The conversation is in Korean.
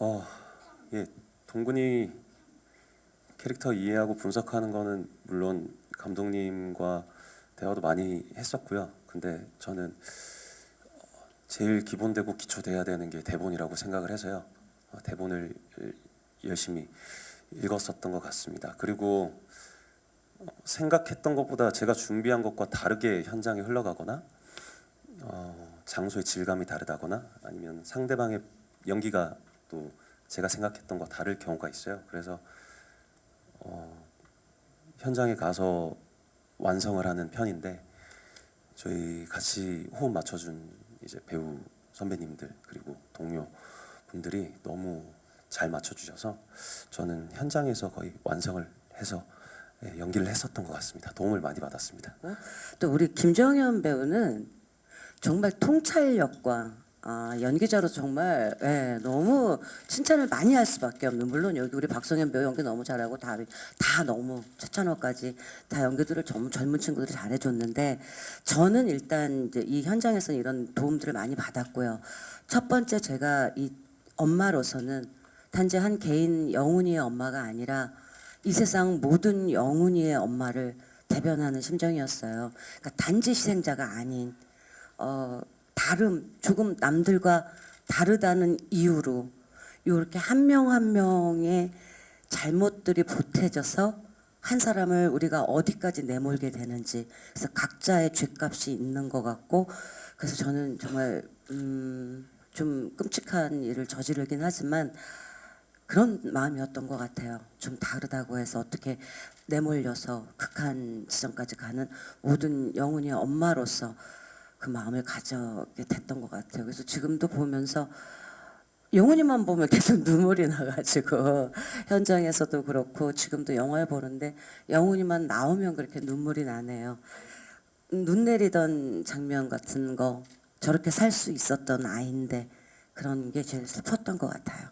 어, 예, 동근이 캐릭터 이해하고 분석하는 거는 물론 감독님과 대화도 많이 했었고요. 근데 저는 어, 제일 기본되고 기초돼야 되는 게 대본이라고 생각을 해서요. 어, 대본을 열심히 읽었었던 것 같습니다. 그리고 어, 생각했던 것보다 제가 준비한 것과 다르게 현장이 흘러가거나 어, 장소의 질감이 다르다거나 아니면 상대방의 연기가 또 제가 생각했던 거 다를 경우가 있어요. 그래서 어, 현장에 가서 완성을 하는 편인데 저희 같이 호흡 맞춰준 이제 배우 선배님들 그리고 동료 분들이 너무 잘 맞춰주셔서 저는 현장에서 거의 완성을 해서 예, 연기를 했었던 것 같습니다. 도움을 많이 받았습니다. 또 우리 김정현 배우는 정말 통찰력과 아, 연기자로 정말 예, 너무 칭찬을 많이 할 수밖에 없는 물론 여기 우리 박성현 배우 연기 너무 잘하고 다, 다 너무 최찬호까지 다 연기들을 좀 젊은 친구들이 잘해줬는데 저는 일단 이제 이 현장에서는 이런 도움들을 많이 받았고요. 첫 번째 제가 이 엄마로서는 단지 한 개인 영훈이의 엄마가 아니라 이 세상 모든 영훈이의 엄마를 대변하는 심정이었어요. 그러니까 단지 희생자가 아닌 어, 다름 조금 남들과 다르다는 이유로 이렇게 한 명 한 명의 잘못들이 보태져서 한 사람을 우리가 어디까지 내몰게 되는지 그래서 각자의 죄값이 있는 것 같고 그래서 저는 정말 음, 좀 끔찍한 일을 저지르긴 하지만 그런 마음이었던 것 같아요. 좀 다르다고 해서 어떻게 내몰려서 극한 지점까지 가는 모든 영훈이의 엄마로서 그 마음을 가져게 됐던 것 같아요. 그래서 지금도 보면서 영훈이만 보면 계속 눈물이 나가지고 현장에서도 그렇고 지금도 영화를 보는데 영훈이만 나오면 그렇게 눈물이 나네요. 눈 내리던 장면 같은 거 저렇게 살 수 있었던 아이인데 그런 게 제일 슬펐던 것 같아요.